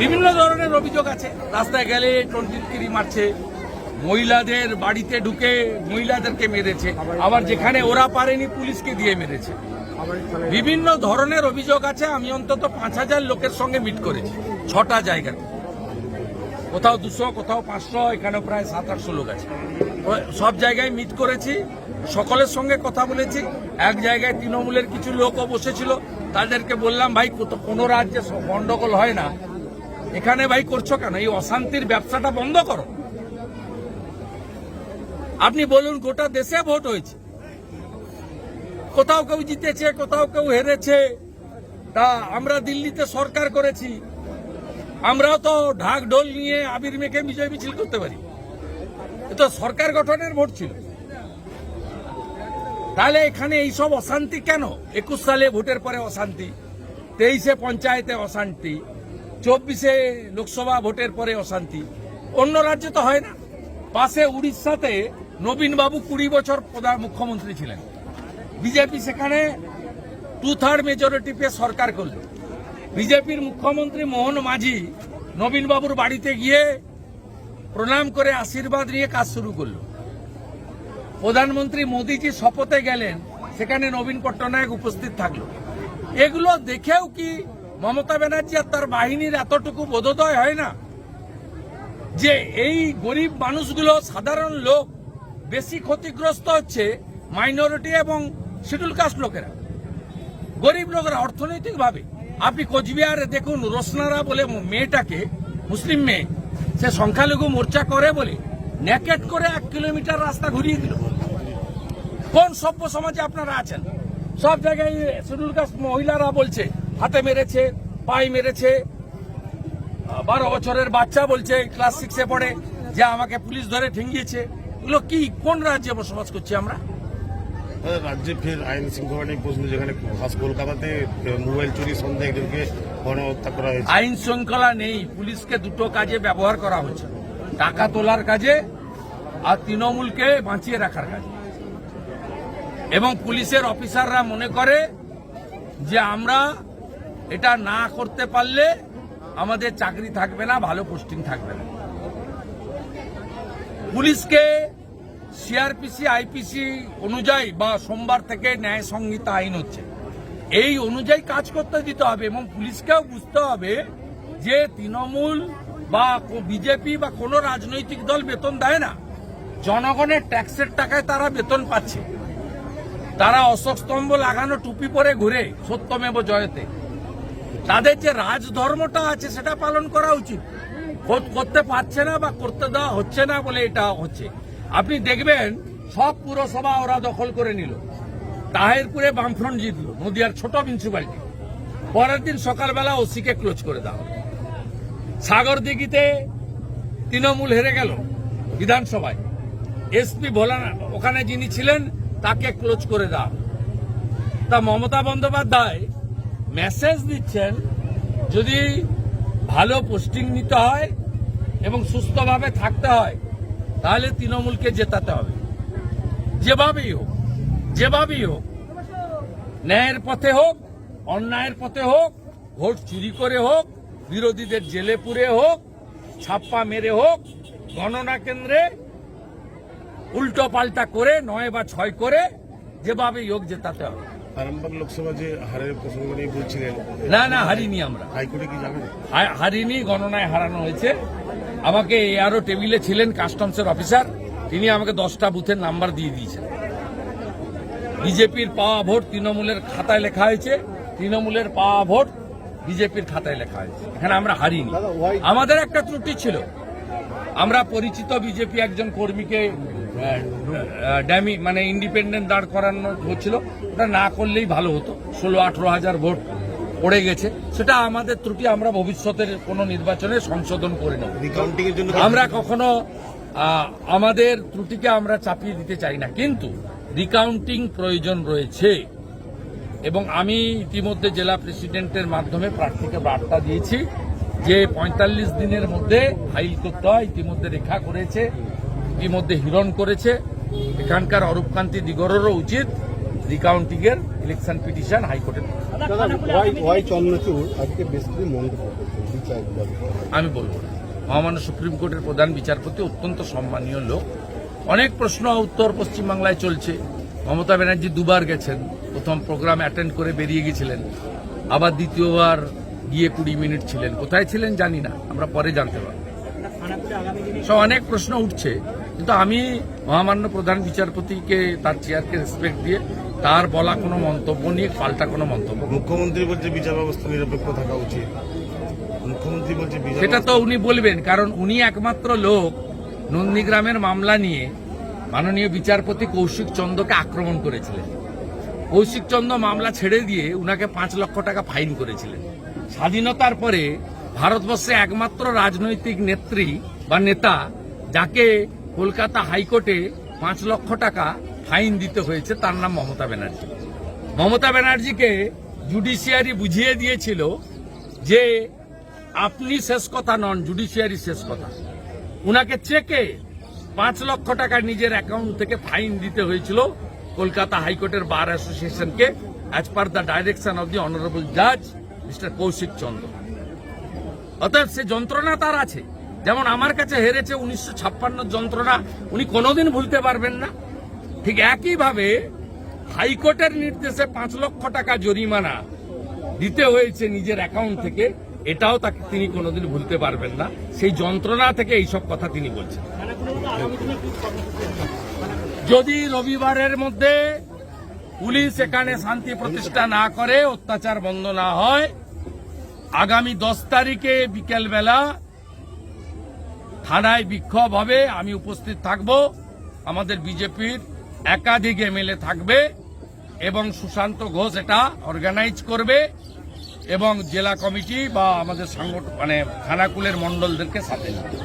বিভিন্ন ধরনের অভিযোগ আছে। রাস্তায় গেলে টন্টিটকিরি মারছে, মহিলাদের বাড়িতে ঢুকে মহিলাদেরকে মেরেছে, আবার যেখানে ওরা পারেনি পুলিশকে দিয়ে মেরেছে। বিভিন্ন ধরনের অভিযোগ আছে, আমি অন্তত পাঁচ হাজার লোকের সঙ্গে মিট করেছি, ছটা জায়গাতে কোথাও দুশো, কোথাও পাঁচশো এখানে প্রায় সাত, আটশো লোক আছে। সব জায়গায় মিট করেছি, সকলের সঙ্গে কথা বলেছি। এক জায়গায় তৃণমূলের কিছু লোকও বসেছিল, তাদেরকে বললাম, ভাই কোনো রাজ্যে গন্ডগোল হয় না এখানে ভাই করছ কেন? এই অশান্তির ব্যবসাটা বন্ধ করো। আপনি বলুন, গোটা দেশে ভোট হয়েছে। কোথাও কেউ জিতেছে, কোথাও কেউ হেরেছে, তা আমরা দিল্লিতে সরকার করেছি। আমরাও তো ঢাক ঢোল নিয়ে আবির মেখে বিজয় মিছিল করতে পারি। তো সরকার গঠনের ভোট ছিল। তাহলে এখানে এইসব অশান্তি কেন? একুশ সালে ভোটের পরে অশান্তি, তেইশে পঞ্চায়েতে অশান্তি। চব্বিশে লোকসভা ভোটের পরে অশান্তি। অন্য রাজ্যে তো হয় না। পাশে উড়িষ্যাতে নবীনবাবু কুড়ি বছর প্রধান মুখ্যমন্ত্রী ছিলেন। বিজেপি সেখানে টু থার্ড মেজরিটি পেয়ে সরকার করল। বিজেপির মুখ্যমন্ত্রী মোহন মাঝি নবীনবাবুর বাড়িতে গিয়ে প্রণাম করে আশীর্বাদ নিয়ে কাজ শুরু করল। প্রধানমন্ত্রী মোদীজি শপথে গেলেন, সেখানে নবীন পট্টনায়ক উপস্থিত থাকল। এগুলো দেখেও কি মমতা ব্যানার্জি আর তার বাহিনীর এতটুকু বোধোদয় হয় না যে এই গরিব মানুষগুলো সাধারণ লোক বেশি ক্ষতিগ্রস্ত হচ্ছে মাইনরিটি এবং শিডিউল কাস্ট লোকেরা। গরিব লোকেরা অর্থনৈতিকভাবে। আপনি কোচবিহারে দেখুন, রোশনারা বলে মেয়েটাকে, মুসলিম মেয়ে, সে সংখ্যালঘু মোর্চা করে বলে ন্যাকেট করে এক কিলোমিটার রাস্তা ঘুরিয়ে দিল। কোন সভ্য সমাজে আপনারা আছেন? সব জায়গায় শিডিউল কাস্ট মহিলারা বলছে হাতে মেরেছে পায়ে মেরেছে। বারো বছরের বাচ্চা বলছে ক্লাস সিক্সে পড়ে যে আমাকে পুলিশ ধরে ঠেঙ্গিয়েছে। এগুলো কি কোন রাজ্যে বসবাস করছি আমরা? রাজ্যে ফের আইন শৃঙ্খলা নিয়ে প্রশ্ন যেখানে খাস কলকাতাতে মোবাইল চুরি সন্দেহে একজনকে গণহত্যা করা হয়েছে। আইন শৃঙ্খলা নেই পুলিশকে দুটো কাজে ব্যবহার করা হচ্ছে। টাকা তোলার কাজে আর তৃণমূলকে বাঁচিয়ে রাখার কাজে। এবং পুলিশের অফিসাররা মনে করে যে আমরা এটা না করতে পারলে আমাদের চাকরি থাকবে না, ভালো পোস্টিং থাকবে না। পুলিশকে সিআরপিসি, আইপিসি অনুযায়ী বা সোমবার থেকে ন্যায় সংহিতা আইন হচ্ছে। এই অনুযায়ী কাজ করতে দিতে হবে এবং পুলিশকেও বুঝতে হবে যে তৃণমূল বা বিজেপি বা কোনো রাজনৈতিক দল বেতন দেয় না। জনগণের ট্যাক্সের টাকায় তারা বেতন পাচ্ছে। তারা অশোক স্তম্ভ লাগানো টুপি পরে ঘুরে সত্যমেব জয়তে। তাদের যে রাজধর্মটা আছে, সেটা পালন করা উচিত। কর- করতে পারছে না বা করতে দেওয়া হচ্ছে না বলে এটা হচ্ছে। আপনি দেখবেন, সব পুরসভা ওরা দখল করে নিল। তাহেরপুরে বামফ্রন্ট জিতল, নদিয়ার ছোট মিউনিসিপালিটি পরের দিন সকালবেলা ওসিকে ক্লোজ করে দেওয়া হলো। সাগরদিঘিতে তৃণমূল হেরে গেল বিধানসভায়। এসপি ভোলানা, ওখানে যিনি ছিলেন, তাকে ক্লোজ করে দেওয়া তা মমতা বন্দ্যোপাধ্যায় মেসেজ দিচ্ছেন যদি ভালো পোস্টিং নিতে হয় এবং সুস্থভাবে থাকতে হয়, তাহলে তৃণমূলকে জেতাতে হবে। যেভাবেই হোক যেভাবেই হোক, ন্যায়ের পথে হোক, অন্যায়ের পথে হোক, ভোট চুরি করে হোক, বিরোধীদের জেলে পুরে হোক, ছাপ্পা মেরে হোক, গণনা কেন্দ্রে উল্টো পাল্টা করে, নয় বা ছয় করে, যেভাবেই হোক জেতাতে হবে। আরামবাগ লোকসভা যে হারের প্রসঙ্গ নিয়ে বলছিলেন না না হারিনি আমরা। হাইকোর্টে কি যাবেন? হারিনি গণনায় হারানো হয়েছে। আমাকে এআরও টেবিলে ছিলেন কাস্টমসের অফিসার তিনি আমাকে দশটা বুথের নাম্বার দিয়ে দিয়েছেন। বিজেপির পাওয়া ভোট তৃণমূলের খাতায় লেখা হয়েছে। তৃণমূলের পাওয়া ভোট বিজেপির খাতায় লেখা হয়েছে। এখানে আমরা হারিনি। আমাদের একটা ত্রুটি ছিল। আমরা পরিচিত বিজেপি একজন কর্মীকে ড্যামি মানে ইন্ডিপেন্ডেন্ট দাঁড় করানো হচ্ছিল। ওটা না করলেই ভালো হতো। ষোলো আঠেরো হাজার ভোট পড়ে গেছে। সেটা আমাদের ত্রুটি আমরা ভবিষ্যতের কোনো নির্বাচনে সংশোধন করে নেব। আমরা কখনো আমাদের ত্রুটিকে আমরা চাপিয়ে দিতে চাই না। কিন্তু রিকাউন্টিং প্রয়োজন রয়েছে। এবং আমি ইতিমধ্যে জেলা প্রেসিডেন্টের মাধ্যমে প্রার্থীকে বার্তা দিয়েছি যে পঁয়তাল্লিশ দিনের মধ্যে ফাইল করতে হয়। ইতিমধ্যে রেখা করেছে। ইতিমধ্যে হিরণ করেছে। এখানকার অরূপকান্তি দিগরেরও উচিত। রিকাউন্টিং এর ইলেকশন পিটিশন হাইকোর্টে দাদা ওয়াই ওয়াই চন্দ্রচূড় আজকে বেশ কিছু মন্তব্য করছেন বিচার ব্যবস্থা আমি বলব মহামান্য সুপ্রিম কোর্টের প্রধান বিচারপতি অত্যন্ত সম্মানীয় লোক। অনেক প্রশ্ন উত্তর পশ্চিমবাংলায় চলছে। মমতা ব্যানার্জি দুবার গেছেন। প্রথম প্রোগ্রাম অ্যাটেন্ড করে বেরিয়ে গেছিলেন। আবার দ্বিতীয়বার গিয়ে কুড়ি মিনিট ছিলেন। কোথায় ছিলেন জানি না। আমরা পরে জানতে পারব। সব অনেক প্রশ্ন উঠছে। কিন্তু আমি মহামান্য প্রধান বিচারপতিকে তার চেয়ারকে রেসপেক্ট দিয়ে তার বলা কোনো মন্তব্য নিয়ে পাল্টা কোনো মন্তব্য মুখ্যমন্ত্রী বলছে বিচার ব্যবস্থা নিরপেক্ষ থাকা উচিত। মুখ্যমন্ত্রী বলছে সেটা তো উনি বলবেন কারণ উনি একমাত্র লোক নন্দীগ্রামের মামলা নিয়ে মাননীয় বিচারপতি কৌশিক চন্দ্রকে আক্রমণ করেছিলেন। কৌশিক চন্দ্র মামলা ছেড়ে দিয়ে উনাকে পাঁচ লক্ষ টাকা ফাইন করেছিলেন। স্বাধীনতার পরে ভারতবর্ষে একমাত্র রাজনৈতিক নেত্রী বা নেতা যাকে কলকাতা হাইকোর্টে পাঁচ লক্ষ টাকা ফাইন দিতে হয়েছে, তার নাম মমতা ব্যানার্জি। মমতা ব্যানার্জিকে জুডিশিয়ারি বুঝিয়ে দিয়েছিল যে আপনি শেষ কথা নন, জুডিশিয়ারি শেষ কথা। উনাকে চেকে পাঁচ লক্ষ টাকা নিজের অ্যাকাউন্ট থেকে ফাইন দিতে হয়েছিল কলকাতা হাইকোর্টের bar অ্যাসোসিয়েশনকে as per the direction of the honourable জাজ মিস্টার কৌশিক চন্দ্র। অতএব সে যন্ত্রণা তার আছে। যেমন আমার কাছে হেরেছে উনিশশো ছাপ্পান্ন যন্ত্রণা, উনি কোনোদিন ভুলতে পারবেন না। ঠিক একইভাবে হাইকোর্টের নির্দেশে পাঁচ লক্ষ টাকা জরিমানা দিতে হয়েছে নিজের অ্যাকাউন্ট থেকে, এটাও তাকে তিনি কোনোদিন ভুলতে পারবেন না। সেই যন্ত্রণা থেকে এইসব কথা তিনি বলছেন। যদি রবিবারের মধ্যে পুলিশ এখানে শান্তি প্রতিষ্ঠা না করে, অত্যাচার বন্ধ না হয়, আগামী দশ তারিখে বিকেলবেলা থানায় বিক্ষোভ হবে, আমি উপস্থিত থাকব। আমাদের বিজেপির একাধিক এমএলএ থাকবে এবং সুশান্ত ঘোষ এটা অর্গানাইজ করবে এবং জেলা কমিটি বা আমাদের সাংগঠন মানে থানাকুলের মন্ডলদেরকে সাথে নেবে।